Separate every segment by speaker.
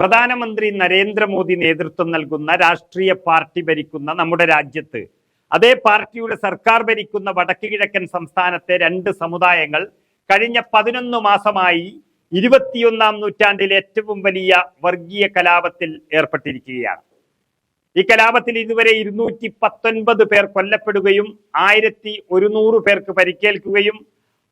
Speaker 1: പ്രധാനമന്ത്രി നരേന്ദ്രമോദി നേതൃത്വം നൽകുന്ന രാഷ്ട്രീയ പാർട്ടി ഭരിക്കുന്ന നമ്മുടെ രാജ്യത്ത് അതേ പാർട്ടിയുടെ സർക്കാർ ഭരിക്കുന്ന വടക്ക് കിഴക്കൻ സംസ്ഥാനത്തെ രണ്ട് സമുദായങ്ങൾ കഴിഞ്ഞ പതിനൊന്ന് മാസമായി ഇരുപത്തിയൊന്നാം നൂറ്റാണ്ടിലെ ഏറ്റവും വലിയ വർഗീയ കലാപത്തിൽ ഏർപ്പെട്ടിരിക്കുകയാണ്. ഈ കലാപത്തിൽ ഇതുവരെ ഇരുന്നൂറ്റി പത്തൊൻപത് പേർ കൊല്ലപ്പെടുകയും ആയിരത്തി ഒരുന്നൂറ് പേർക്ക് പരിക്കേൽക്കുകയും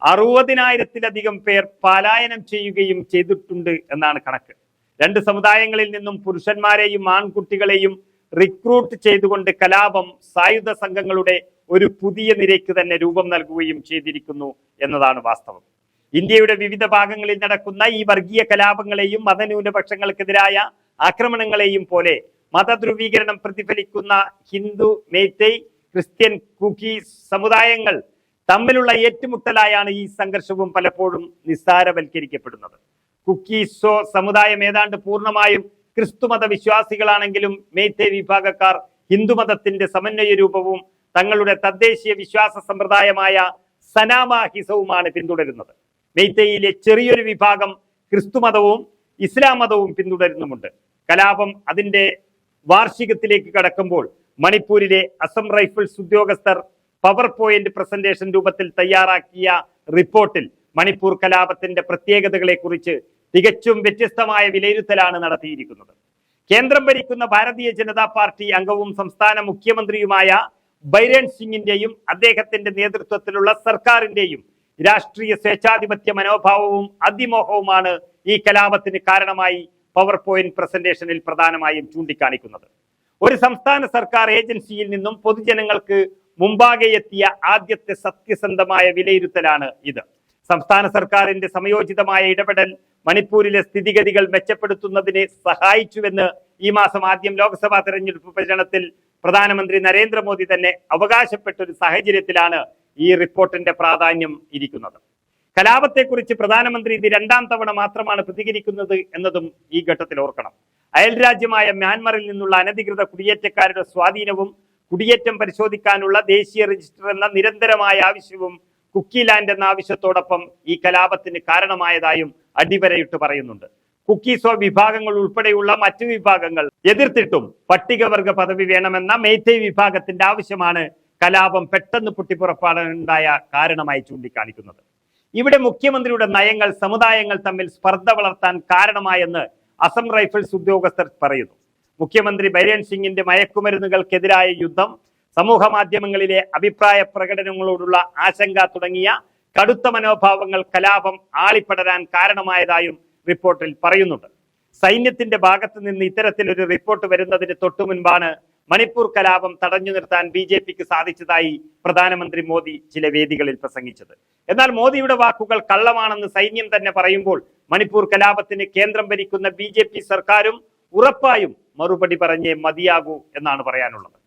Speaker 1: അറുപതിനായിരത്തിലധികം പേർ പലായനം ചെയ്യുകയും ചെയ്തിട്ടുണ്ട് എന്നാണ് കണക്ക്. രണ്ട് സമുദായങ്ങളിൽ നിന്നും പുരുഷന്മാരെയും ആൺകുട്ടികളെയും റിക്രൂട്ട് ചെയ്തുകൊണ്ട് കലാപം സായുധ സംഘങ്ങളുടെ ഒരു പുതിയ നിരയ്ക്ക് തന്നെ രൂപം നൽകുകയും ചെയ്തിരിക്കുന്നു എന്നതാണ് വാസ്തവം. ഇന്ത്യയുടെ വിവിധ ഭാഗങ്ങളിൽ നടക്കുന്ന ഈ വർഗീയ കലാപങ്ങളെയും മതന്യൂനപക്ഷങ്ങൾക്കെതിരായ ആക്രമണങ്ങളെയും പോലെ മതധ്രുവീകരണം പ്രതിഫലിക്കുന്ന ഹിന്ദു മേത്തൈ ക്രിസ്ത്യൻ കുക്കി സമുദായങ്ങൾ തമ്മിലുള്ള ഏറ്റുമുട്ടലായാണ് ഈ സംഘർഷവും പലപ്പോഴും നിസ്സാരവൽക്കരിക്കപ്പെടുന്നത്. കുക്കീസോ സമുദായം ഏതാണ്ട് പൂർണമായും ക്രിസ്തുമത വിശ്വാസികളാണെങ്കിലും മേത്തേ വിഭാഗക്കാർ ഹിന്ദുമതത്തിന്റെ സമന്വയ രൂപവും തങ്ങളുടെ തദ്ദേശീയ വിശ്വാസ സമ്പ്രദായമായ സനാമാഹിസവുമാണ് പിന്തുടരുന്നത്. മെയ്തയിലെ ചെറിയൊരു വിഭാഗം ക്രിസ്തുമതവും ഇസ്ലാം മതവും പിന്തുടരുന്നുമുണ്ട്. കലാപം അതിന്റെ വാർഷികത്തിലേക്ക് കടക്കുമ്പോൾ മണിപ്പൂരിലെ അസം റൈഫിൾസ് ഉദ്യോഗസ്ഥർ പവർ പോയിന്റ് പ്രസന്റേഷൻ രൂപത്തിൽ തയ്യാറാക്കിയ റിപ്പോർട്ടിൽ മണിപ്പൂർ കലാപത്തിന്റെ പ്രത്യേകതകളെ കുറിച്ച് തികച്ചും വ്യത്യസ്തമായ വിലയിരുത്തലാണ് നടത്തിയിരിക്കുന്നത്. കേന്ദ്രം ഭരിക്കുന്ന ഭാരതീയ ജനതാ പാർട്ടി അംഗവും സംസ്ഥാന മുഖ്യമന്ത്രിയുമായ ബൈരൺ സിംഗിന്റെയും അദ്ദേഹത്തിന്റെ നേതൃത്വത്തിലുള്ള സർക്കാരിന്റെയും രാഷ്ട്രീയ സ്വേച്ഛാധിപത്യ മനോഭാവവും അതിമോഹവുമാണ് ഈ കലാപത്തിന് കാരണമായി പവർ പോയിന്റ് പ്രസന്റേഷനിൽ പ്രധാനമായും ചൂണ്ടിക്കാണിക്കുന്നത്. ഒരു സംസ്ഥാന സർക്കാർ ഏജൻസിയിൽ നിന്നും പൊതുജനങ്ങൾക്ക് മുമ്പാകെ എത്തിയ ആദ്യത്തെ സത്യസന്ധമായ വിലയിരുത്തലാണ് ഇത്. സംസ്ഥാന സർക്കാരിന്റെ സമയോചിതമായ ഇടപെടൽ മണിപ്പൂരിലെ സ്ഥിതിഗതികൾ മെച്ചപ്പെടുത്തുന്നതിന് സഹായിച്ചുവെന്ന് ഈ മാസം ആദ്യം ലോക്സഭാ തെരഞ്ഞെടുപ്പ് പ്രചരണത്തിൽ പ്രധാനമന്ത്രി നരേന്ദ്രമോദി തന്നെ അവകാശപ്പെട്ട ഒരു സാഹചര്യത്തിലാണ് ഈ റിപ്പോർട്ടിന്റെ പ്രാധാന്യം ഇരിക്കുന്നത്. കലാപത്തെക്കുറിച്ച് പ്രധാനമന്ത്രി ഇത് രണ്ടാം തവണ മാത്രമാണ് പ്രതികരിക്കുന്നത് എന്നതും ഈ ഘട്ടത്തിൽ ഓർക്കണം. അയൽ രാജ്യമായ മ്യാൻമറിൽ നിന്നുള്ള അനധികൃത കുടിയേറ്റക്കാരുടെ സ്വാധീനവും കുടിയേറ്റം പരിശോധിക്കാനുള്ള ദേശീയ രജിസ്റ്റർ എന്ന നിരന്തരമായ ആവശ്യവും കുക്കി ലാൻഡ് എന്ന ആവശ്യത്തോടൊപ്പം ഈ കലാപത്തിന് കാരണമായതായും അടിവരയിട്ട് പറയുന്നുണ്ട്. കുക്കീസോ വിഭാഗങ്ങൾ ഉൾപ്പെടെയുള്ള മറ്റ് വിഭാഗങ്ങൾ എതിർത്തിട്ടും പട്ടികവർഗ പദവി വേണമെന്ന മേത്തൈ വിഭാഗത്തിന്റെ ആവശ്യമാണ് കലാപം പെട്ടെന്ന് പൊട്ടിപ്പുറപ്പാടുണ്ടായ കാരണമായി ചൂണ്ടിക്കാണിക്കുന്നത്. ഇവിടെ മുഖ്യമന്ത്രിയുടെ നയങ്ങൾ സമുദായങ്ങൾ തമ്മിൽ സ്പർദ്ധ വളർത്താൻ കാരണമായെന്ന് അസം റൈഫിൾസ് ഉദ്യോഗസ്ഥർ പറയുന്നു. മുഖ്യമന്ത്രി ബൈരൻ സിംഗിന്റെ മയക്കുമരുന്നുകൾക്കെതിരായ യുദ്ധം സമൂഹ മാധ്യമങ്ങളിലെ അഭിപ്രായ പ്രകടനങ്ങളോടുള്ള ആശങ്ക തുടങ്ങിയ കടുത്ത മനോഭാവങ്ങൾ കലാപം ആളിപ്പടരാൻ കാരണമായതായും റിപ്പോർട്ടിൽ പറയുന്നുണ്ട്. സൈന്യത്തിന്റെ ഭാഗത്ത് നിന്ന് ഇത്തരത്തിലൊരു റിപ്പോർട്ട് വരുന്നതിന് തൊട്ടു മുൻപാണ് മണിപ്പൂർ കലാപം തടഞ്ഞു നിർത്താൻ ബി ജെ പിക്ക് സാധിച്ചതായി പ്രധാനമന്ത്രി മോദി ചില വേദികളിൽ പ്രസംഗിച്ചത്. എന്നാൽ മോദിയുടെ വാക്കുകൾ കള്ളമാണെന്ന് സൈന്യം തന്നെ പറയുമ്പോൾ മണിപ്പൂർ കലാപത്തിന് കേന്ദ്രം ഭരിക്കുന്ന ബി സർക്കാരും ഉറപ്പായും മറുപടി പറഞ്ഞേ മതിയാകൂ എന്നാണ് പറയാനുള്ളത്.